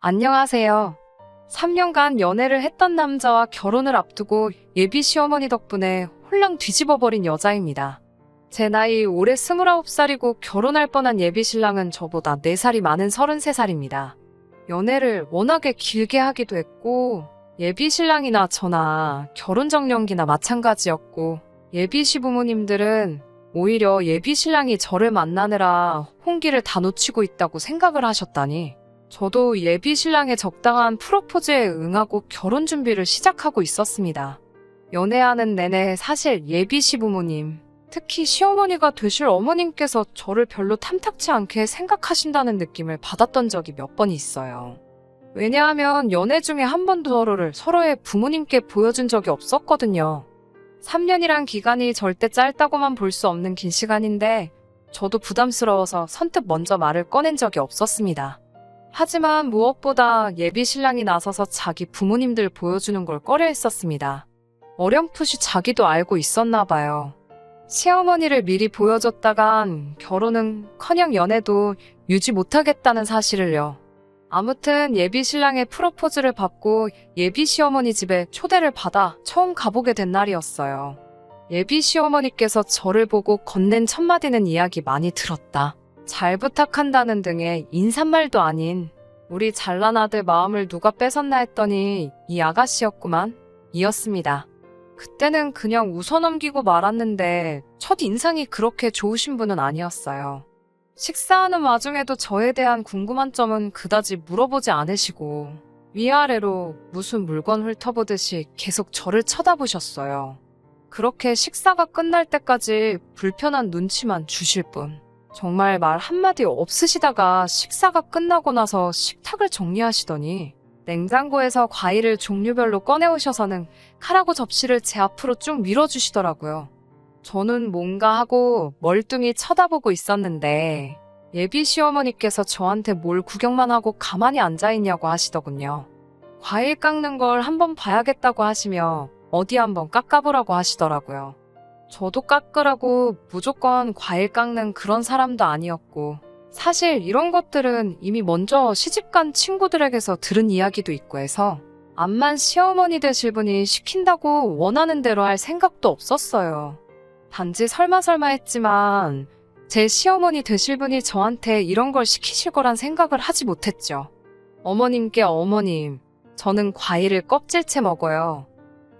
안녕하세요. 3년간 연애를 했던 남자와 결혼을 앞두고 예비 시어머니 덕분에 홀랑 뒤집어버린 여자입니다. 제 나이 올해 29살이고 결혼할 뻔한 예비 신랑은 저보다 4살이 많은 33살입니다. 연애를 워낙에 길게 하기도 했고 예비 신랑이나 저나 결혼 정년기나 마찬가지였고 예비 시부모님들은 오히려 예비 신랑이 저를 만나느라 홍기를 다 놓치고 있다고 생각을 하셨다니 저도 예비 신랑의 적당한 프로포즈에 응하고 결혼 준비를 시작하고 있었습니다. 연애하는 내내 사실 예비 시부모님, 특히 시어머니가 되실 어머님께서 저를 별로 탐탁치 않게 생각하신다는 느낌을 받았던 적이 몇 번 있어요. 왜냐하면 연애 중에 한 번도 서로를 서로의 부모님께 보여준 적이 없었거든요. 3년이란 기간이 절대 짧다고만 볼 수 없는 긴 시간인데 저도 부담스러워서 선뜻 먼저 말을 꺼낸 적이 없었습니다. 하지만 무엇보다 예비 신랑이 나서서 자기 부모님들 보여주는 걸 꺼려 했었습니다. 어렴풋이 자기도 알고 있었나 봐요. 시어머니를 미리 보여줬다간 결혼은 커녕 연애도 유지 못하겠다는 사실을요. 아무튼 예비 신랑의 프로포즈를 받고 예비 시어머니 집에 초대를 받아 처음 가보게 된 날이었어요. 예비 시어머니께서 저를 보고 건넨 첫마디는 이야기 많이 들었다. 잘 부탁한다는 등의 인사말도 아닌 우리 잘난 아들 마음을 누가 뺏었나 했더니 이 아가씨였구만. 이었습니다. 그때는 그냥 웃어넘기고 말았는데 첫 인상이 그렇게 좋으신 분은 아니었어요. 식사하는 와중에도 저에 대한 궁금한 점은 그다지 물어보지 않으시고 위아래로 무슨 물건 훑어보듯이 계속 저를 쳐다보셨어요. 그렇게 식사가 끝날 때까지 불편한 눈치만 주실 뿐. 정말 말 한마디 없으시다가 식사가 끝나고 나서 식탁을 정리하시더니 냉장고에서 과일을 종류별로 꺼내오셔서는 칼하고 접시를 제 앞으로 쭉 밀어주시더라고요. 저는 뭔가 하고 멀뚱히 쳐다보고 있었는데 예비 시어머니께서 저한테 뭘 구경만 하고 가만히 앉아있냐고 하시더군요. 과일 깎는 걸 한번 봐야겠다고 하시며 어디 한번 깎아보라고 하시더라고요. 저도 깎으라고 무조건 과일 깎는 그런 사람도 아니었고 사실 이런 것들은 이미 먼저 시집간 친구들에게서 들은 이야기도 있고 해서 암만 시어머니 되실 분이 시킨다고 원하는 대로 할 생각도 없었어요. 단지 설마설마 했지만 제 시어머니 되실 분이 저한테 이런 걸 시키실 거란 생각을 하지 못했죠. 어머님께 어머님, 저는 과일을 껍질째 먹어요.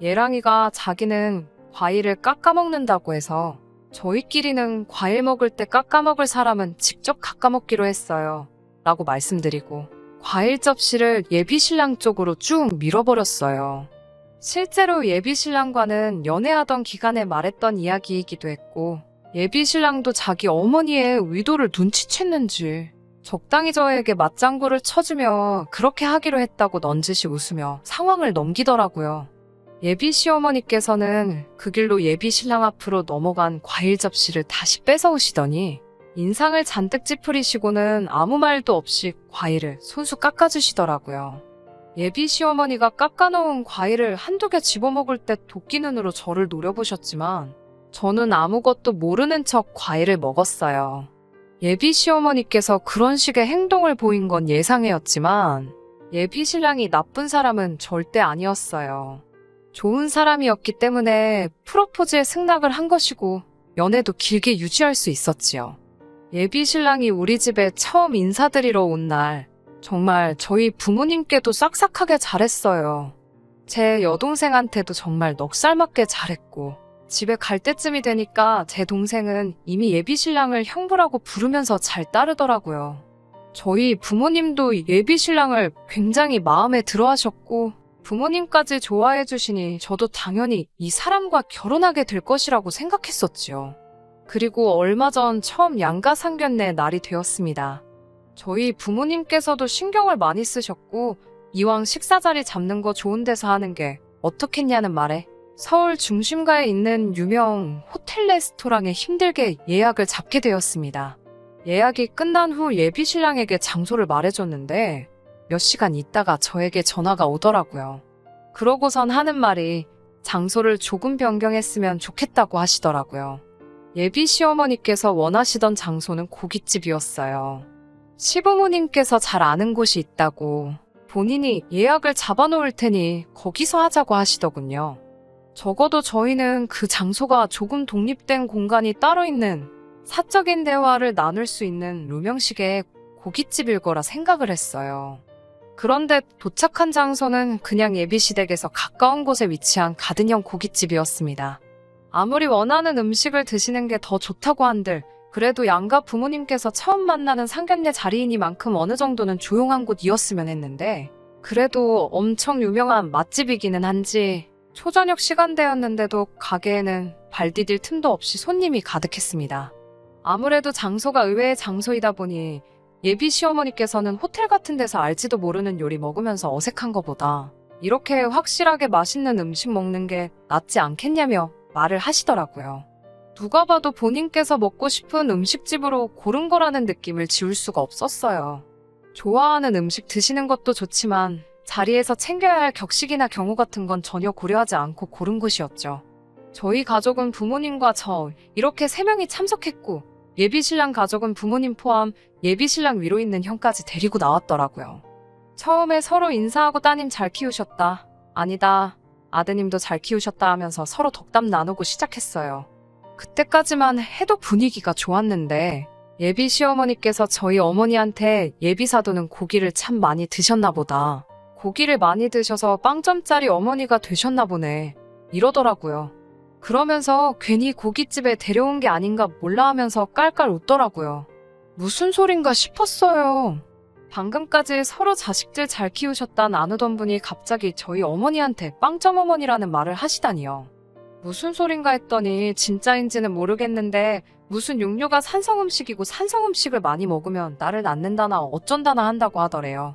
예랑이가 자기는 과일을 깎아 먹는다고 해서 저희끼리는 과일 먹을 때 깎아 먹을 사람은 직접 깎아 먹기로 했어요. 라고 말씀드리고 과일 접시를 예비 신랑 쪽으로 쭉 밀어버렸어요. 실제로 예비 신랑과는 연애하던 기간에 말했던 이야기이기도 했고 예비 신랑도 자기 어머니의 의도를 눈치챘는지 적당히 저에게 맞장구를 쳐주며 그렇게 하기로 했다고 넌지시 웃으며 상황을 넘기더라고요. 예비 시어머니께서는 그 길로 예비 신랑 앞으로 넘어간 과일 접시를 다시 뺏어오시더니 인상을 잔뜩 찌푸리시고는 아무 말도 없이 과일을 손수 깎아주시더라고요. 예비 시어머니가 깎아놓은 과일을 한두 개 집어먹을 때 도끼 눈으로 저를 노려보셨지만 저는 아무것도 모르는 척 과일을 먹었어요. 예비 시어머니께서 그런 식의 행동을 보인 건 예상이었지만 예비 신랑이 나쁜 사람은 절대 아니었어요. 좋은 사람이었기 때문에 프로포즈에 승낙을 한 것이고 연애도 길게 유지할 수 있었지요. 예비 신랑이 우리 집에 처음 인사드리러 온 날 정말 저희 부모님께도 싹싹하게 잘했어요. 제 여동생한테도 정말 넉살맞게 잘했고 집에 갈 때쯤이 되니까 제 동생은 이미 예비 신랑을 형부라고 부르면서 잘 따르더라고요. 저희 부모님도 예비 신랑을 굉장히 마음에 들어 하셨고 부모님까지 좋아해 주시니 저도 당연히 이 사람과 결혼하게 될 것이라고 생각했었지요. 그리고 얼마 전 처음 양가 상견례 날이 되었습니다. 저희 부모님께서도 신경을 많이 쓰셨고 이왕 식사 자리 잡는 거 좋은 데서 하는 게 어떻겠냐는 말에 서울 중심가에 있는 유명 호텔 레스토랑에 힘들게 예약을 잡게 되었습니다. 예약이 끝난 후 예비 신랑에게 장소를 말해줬는데 몇 시간 있다가 저에게 전화가 오더라고요. 그러고선 하는 말이 장소를 조금 변경했으면 좋겠다고 하시더라고요. 예비 시어머니께서 원하시던 장소는 고깃집이었어요. 시부모님께서 잘 아는 곳이 있다고 본인이 예약을 잡아놓을 테니 거기서 하자고 하시더군요. 적어도 저희는 그 장소가 조금 독립된 공간이 따로 있는 사적인 대화를 나눌 수 있는 루명식의 고깃집일 거라 생각을 했어요. 그런데 도착한 장소는 그냥 예비시댁에서 가까운 곳에 위치한 가든형 고깃집이었습니다. 아무리 원하는 음식을 드시는 게 더 좋다고 한들 그래도 양가 부모님께서 처음 만나는 상견례 자리이니만큼 어느 정도는 조용한 곳이었으면 했는데 그래도 엄청 유명한 맛집이기는 한지 초저녁 시간대였는데도 가게에는 발 디딜 틈도 없이 손님이 가득했습니다. 아무래도 장소가 의외의 장소이다 보니 예비 시어머니께서는 호텔 같은 데서 알지도 모르는 요리 먹으면서 어색한 것보다 이렇게 확실하게 맛있는 음식 먹는 게 낫지 않겠냐며 말을 하시더라고요. 누가 봐도 본인께서 먹고 싶은 음식집으로 고른 거라는 느낌을 지울 수가 없었어요. 좋아하는 음식 드시는 것도 좋지만 자리에서 챙겨야 할 격식이나 경우 같은 건 전혀 고려하지 않고 고른 곳이었죠. 저희 가족은 부모님과 저 이렇게 세 명이 참석했고 예비 신랑 가족은 부모님 포함 예비 신랑 위로 있는 형까지 데리고 나왔더라고요. 처음에 서로 인사하고 따님 잘 키우셨다. 아니다. 아드님도 잘 키우셨다 하면서 서로 덕담 나누고 시작했어요. 그때까지만 해도 분위기가 좋았는데 예비 시어머니께서 저희 어머니한테 예비 사도는 고기를 참 많이 드셨나 보다. 고기를 많이 드셔서 빵점짜리 어머니가 되셨나 보네. 이러더라고요. 그러면서 괜히 고깃집에 데려온 게 아닌가 몰라 하면서 깔깔 웃더라고요. 무슨 소린가 싶었어요. 방금까지 서로 자식들 잘 키우셨다 나누던 분이 갑자기 저희 어머니한테 빵점 어머니라는 말을 하시다니요. 무슨 소린가 했더니 진짜인지는 모르겠는데 무슨 육류가 산성 음식이고 산성 음식을 많이 먹으면 나를 낳는다나 어쩐다나 한다고 하더래요.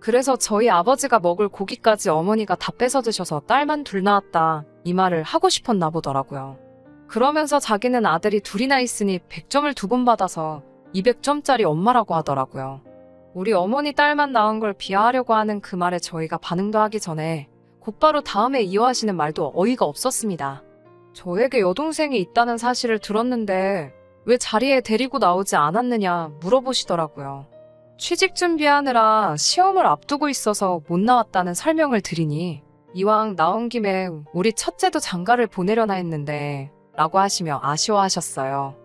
그래서 저희 아버지가 먹을 고기까지 어머니가 다 뺏어 드셔서 딸만 둘 낳았다 이 말을 하고 싶었나 보더라고요. 그러면서 자기는 아들이 둘이나 있으니 100점을 두 번 받아서 200점짜리 엄마라고 하더라고요. 우리 어머니 딸만 낳은 걸 비하하려고 하는 그 말에 저희가 반응도 하기 전에 곧바로 다음에 이어하시는 말도 어이가 없었습니다. 저에게 여동생이 있다는 사실을 들었는데 왜 자리에 데리고 나오지 않았느냐 물어보시더라고요. 취직 준비하느라 시험을 앞두고 있어서 못 나왔다는 설명을 드리니 이왕 나온 김에 우리 첫째도 장가를 보내려나 했는데 라고 하시며 아쉬워하셨어요.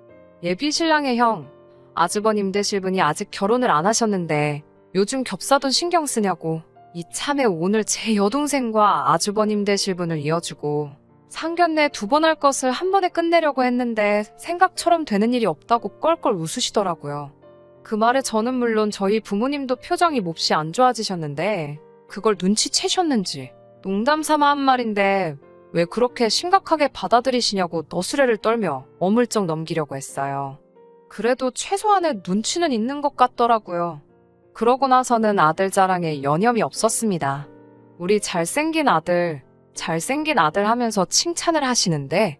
예비 신랑의 형, 아주버님 되실 분이 아직 결혼을 안 하셨는데 요즘 겹사돈 신경 쓰냐고 이참에 오늘 제 여동생과 아주버님 되실 분을 이어주고 상견례 두 번 할 것을 한 번에 끝내려고 했는데 생각처럼 되는 일이 없다고 껄껄 웃으시더라고요. 그 말에 저는 물론 저희 부모님도 표정이 몹시 안 좋아지셨는데 그걸 눈치채셨는지 농담 삼아 한 말인데 왜 그렇게 심각하게 받아들이시냐고 너스레를 떨며 어물쩍 넘기려고 했어요. 그래도 최소한의 눈치는 있는 것 같더라고요. 그러고 나서는 아들 자랑에 여념이 없었습니다. 우리 잘생긴 아들, 잘생긴 아들 하면서 칭찬을 하시는데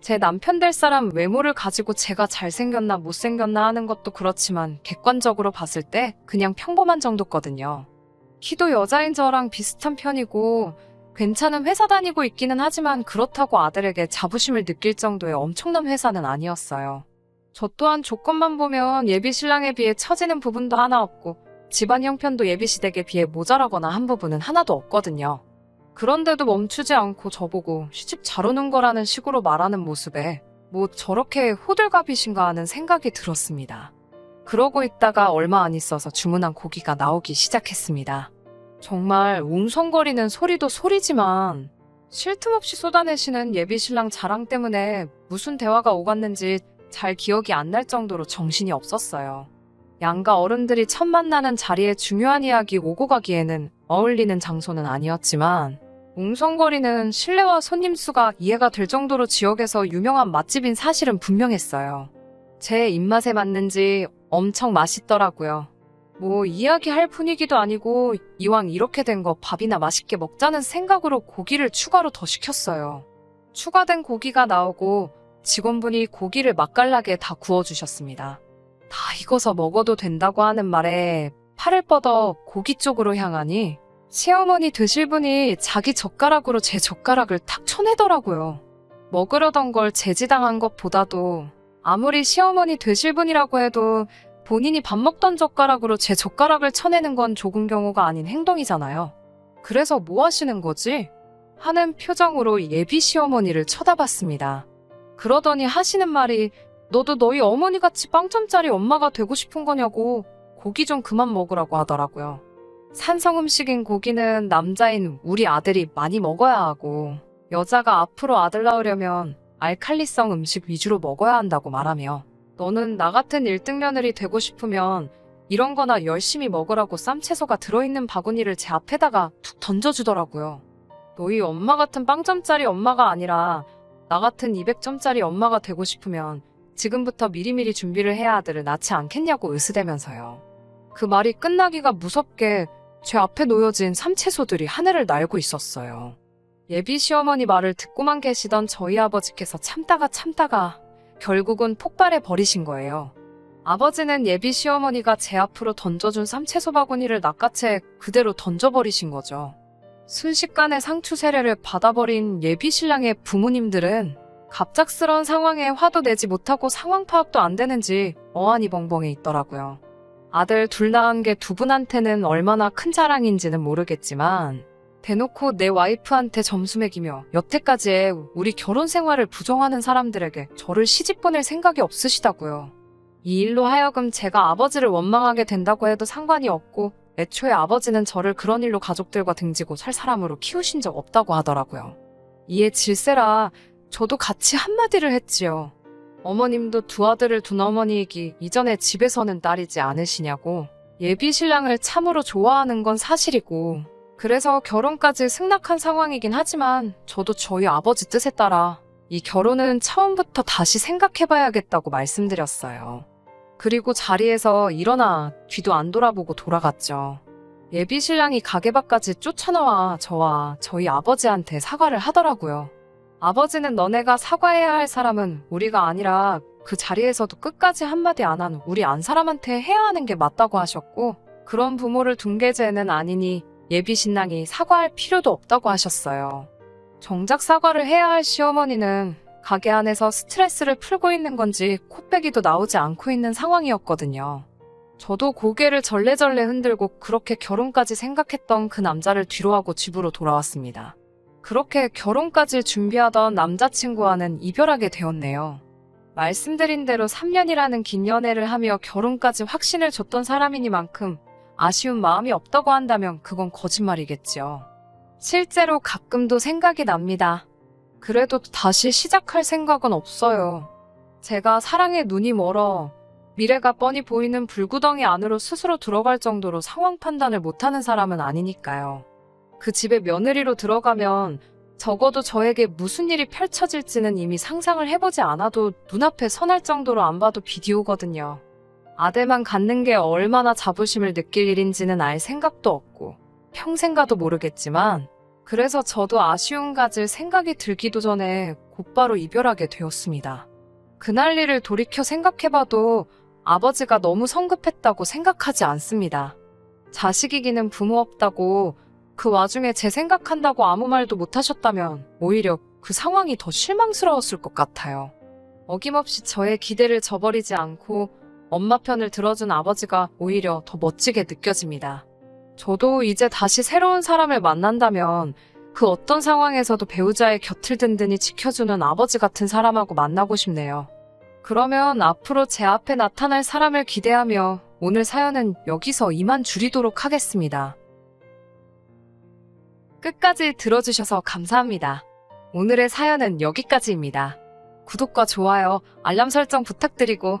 제 남편 될 사람 외모를 가지고 제가 잘생겼나 못생겼나 하는 것도 그렇지만 객관적으로 봤을 때 그냥 평범한 정도거든요. 키도 여자인 저랑 비슷한 편이고 괜찮은 회사 다니고 있기는 하지만 그렇다고 아들에게 자부심을 느낄 정도의 엄청난 회사는 아니었어요. 저 또한 조건만 보면 예비 신랑에 비해 처지는 부분도 하나 없고 집안 형편도 예비 시댁에 비해 모자라거나 한 부분은 하나도 없거든요. 그런데도 멈추지 않고 저보고 시집 잘 오는 거라는 식으로 말하는 모습에 뭐 저렇게 호들갑이신가 하는 생각이 들었습니다. 그러고 있다가 얼마 안 있어서 주문한 고기가 나오기 시작했습니다. 정말 웅성거리는 소리도 소리지만 쉴 틈 없이 쏟아내시는 예비 신랑 자랑 때문에 무슨 대화가 오갔는지 잘 기억이 안 날 정도로 정신이 없었어요. 양가 어른들이 첫 만나는 자리에 중요한 이야기 오고 가기에는 어울리는 장소는 아니었지만 웅성거리는 실내와 손님 수가 이해가 될 정도로 지역에서 유명한 맛집인 사실은 분명했어요. 제 입맛에 맞는지 엄청 맛있더라고요. 뭐 이야기할 분위기도 아니고 이왕 이렇게 된 거 밥이나 맛있게 먹자는 생각으로 고기를 추가로 더 시켰어요. 추가된 고기가 나오고 직원분이 고기를 맛깔나게 다 구워주셨습니다. 다 익어서 먹어도 된다고 하는 말에 팔을 뻗어 고기 쪽으로 향하니 시어머니 드실 분이 자기 젓가락으로 제 젓가락을 탁 쳐내더라고요. 먹으려던 걸 제지당한 것보다도 아무리 시어머니 되실 분이라고 해도 본인이 밥 먹던 젓가락으로 제 젓가락을 쳐내는 건 조금 경우가 아닌 행동이잖아요. 그래서 뭐 하시는 거지? 하는 표정으로 예비 시어머니를 쳐다봤습니다. 그러더니 하시는 말이 너도 너희 어머니 같이 빵점짜리 엄마가 되고 싶은 거냐고 고기 좀 그만 먹으라고 하더라고요. 산성 음식인 고기는 남자인 우리 아들이 많이 먹어야 하고 여자가 앞으로 아들 낳으려면 알칼리성 음식 위주로 먹어야 한다고 말하며 너는 나 같은 1등 며느리 되고 싶으면 이런 거나 열심히 먹으라고 쌈채소가 들어있는 바구니를 제 앞에다가 툭 던져주더라고요. 너희 엄마 같은 빵점짜리 엄마가 아니라 나 같은 200점짜리 엄마가 되고 싶으면 지금부터 미리미리 준비를 해야 아들을 낳지 않겠냐고 으스대면서요. 그 말이 끝나기가 무섭게 제 앞에 놓여진 삼채소들이 하늘을 날고 있었어요. 예비 시어머니 말을 듣고만 계시던 저희 아버지께서 참다가 참다가 결국은 폭발해 버리신 거예요. 아버지는 예비 시어머니가 제 앞으로 던져준 삼채소 바구니를 낚아채 그대로 던져버리신 거죠. 순식간에 상추 세례를 받아버린 예비 신랑의 부모님들은 갑작스런 상황에 화도 내지 못하고 상황 파악도 안 되는지 어안이 벙벙해 있더라고요. 아들 둘 낳은 게 두 분한테는 얼마나 큰 자랑인지는 모르겠지만 대놓고 내 와이프한테 점수 매기며 여태까지의 우리 결혼 생활을 부정하는 사람들에게 저를 시집 보낼 생각이 없으시다고요. 이 일로 하여금 제가 아버지를 원망하게 된다고 해도 상관이 없고 애초에 아버지는 저를 그런 일로 가족들과 등지고 살 사람으로 키우신 적 없다고 하더라고요. 이에 질세라 저도 같이 한마디를 했지요. 어머님도 두 아들을 둔 어머니이기 이전에 집에서는 딸이지 않으시냐고 예비 신랑을 참으로 좋아하는 건 사실이고 그래서 결혼까지 승낙한 상황이긴 하지만 저도 저희 아버지 뜻에 따라 이 결혼은 처음부터 다시 생각해봐야겠다고 말씀드렸어요. 그리고 자리에서 일어나 뒤도 안 돌아보고 돌아갔죠. 예비 신랑이 가게 밖까지 쫓아나와 저와 저희 아버지한테 사과를 하더라고요. 아버지는 너네가 사과해야 할 사람은 우리가 아니라 그 자리에서도 끝까지 한마디 안 한 우리 안 사람한테 해야 하는 게 맞다고 하셨고 그런 부모를 둔 계제는 아니니 예비 신랑이 사과할 필요도 없다고 하셨어요. 정작 사과를 해야 할 시어머니는 가게 안에서 스트레스를 풀고 있는 건지 코빼기도 나오지 않고 있는 상황이었거든요. 저도 고개를 절레절레 흔들고 그렇게 결혼까지 생각했던 그 남자를 뒤로하고 집으로 돌아왔습니다. 그렇게 결혼까지 준비하던 남자친구와는 이별하게 되었네요. 말씀드린 대로 3년이라는 긴 연애를 하며 결혼까지 확신을 줬던 사람이니만큼 아쉬운 마음이 없다고 한다면 그건 거짓말이겠지요. 실제로 가끔도 생각이 납니다. 그래도 다시 시작할 생각은 없어요. 제가 사랑에 눈이 멀어 미래가 뻔히 보이는 불구덩이 안으로 스스로 들어갈 정도로 상황 판단을 못하는 사람은 아니니까요. 그 집에 며느리로 들어가면 적어도 저에게 무슨 일이 펼쳐질지는 이미 상상을 해보지 않아도 눈앞에 선할 정도로 안 봐도 비디오거든요. 아들만 갖는 게 얼마나 자부심을 느낄 일인지는 알 생각도 없고 평생 가도 모르겠지만 그래서 저도 아쉬움 가질 생각이 들기도 전에 곧바로 이별하게 되었습니다. 그날 일을 돌이켜 생각해봐도 아버지가 너무 성급했다고 생각하지 않습니다. 자식이기는 부모 없다고 그 와중에 제 생각한다고 아무 말도 못 하셨다면 오히려 그 상황이 더 실망스러웠을 것 같아요. 어김없이 저의 기대를 저버리지 않고 엄마 편을 들어준 아버지가 오히려 더 멋지게 느껴집니다. 저도 이제 다시 새로운 사람을 만난다면 그 어떤 상황에서도 배우자의 곁을 든든히 지켜주는 아버지 같은 사람하고 만나고 싶네요. 그러면 앞으로 제 앞에 나타날 사람을 기대하며 오늘 사연은 여기서 이만 줄이도록 하겠습니다. 끝까지 들어주셔서 감사합니다. 오늘의 사연은 여기까지입니다. 구독과 좋아요, 알람 설정 부탁드리고